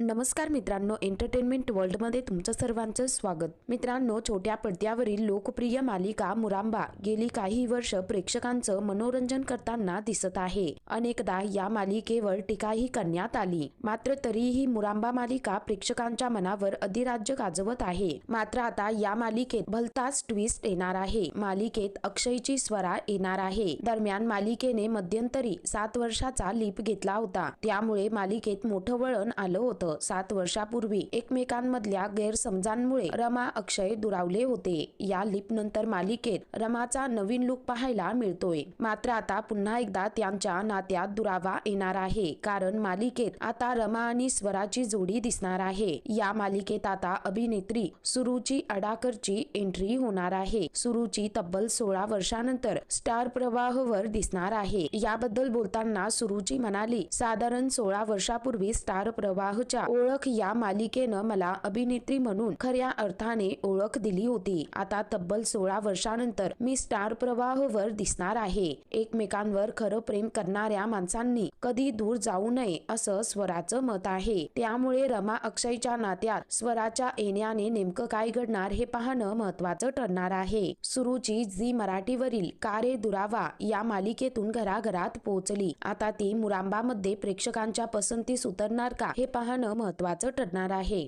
नमस्कार मित्रांनो एंटरटेनमेंट वर्ल्डमध्ये तुमचं सर्वांचं स्वागत. मित्रांनो छोट्या पडद्यावरील लोकप्रिय मालिका मुरांबा गेली काही वर्ष प्रेक्षकांचं मनोरंजन करताना दिसत आहे. अनेकदा या मालिकेवर टीकाही करण्यात आली. मात्र तरीही मुरांबा मालिका प्रेक्षकांच्या मनावर अधिराज्य गाजवत आहे. मात्र आता या मालिकेत भलताच ट्विस्ट येणार आहे. मालिकेत अक्षयची स्वरा येणार आहे. दरम्यान मालिकेने मध्यंतरी सात वर्षाचा लीप घेतला होता. त्यामुळे मालिकेत मोठं वळण आलं होतं. सात वर्षापूर्वी एकमेकांमधल्या गैरसमजांमुळे रमा अक्षय दुरावले होते. या लिप नंतर मालिकेत रमाचा नवीन लुक पाहायला मिळतोय. मात्र आता पुन्हा एकदा त्यांच्या नात्यात दुरावा येणार आहे. कारण मालिकेत आता रमा आणि स्वराची जोडी दिसणार आहे. या मालिकेत आता अभिनेत्री सुरुची अडाकरची एंट्री होणार आहे. सुरुची तब्बल सोळा वर्षानंतर स्टार प्रवाहवर दिसणार आहे. याबद्दल बोलताना सुरुची म्हणाली साधारण सोळा वर्षापूर्वी स्टार प्रवाहच्या ओळख या मालिकेनं मला अभिनेत्री म्हणून खऱ्या अर्थाने ओळख दिली होती. आता तब्बल सोळा वर्षानंतर मी स्टार प्रवाहवर दिसणार आहे. एकमेकांवर खरं प्रेम करणाऱ्या माणसांनी कधी दूर जाऊ नये असं स्वराचं मत आहे. त्यामुळे रमा अक्षयच्या नात्यात स्वराच्या येण्याने नेमकं काय घडणार हे पाहणं महत्वाचं ठरणार आहे. सुरुची झी मराठीवरील कारे दुरावा या मालिकेतून घराघरात पोहोचली. आता ती मुरांबामध्ये प्रेक्षकांच्या पसंतीस उतरणार का हे पाहणं महत्वाचं ठरणार आहे.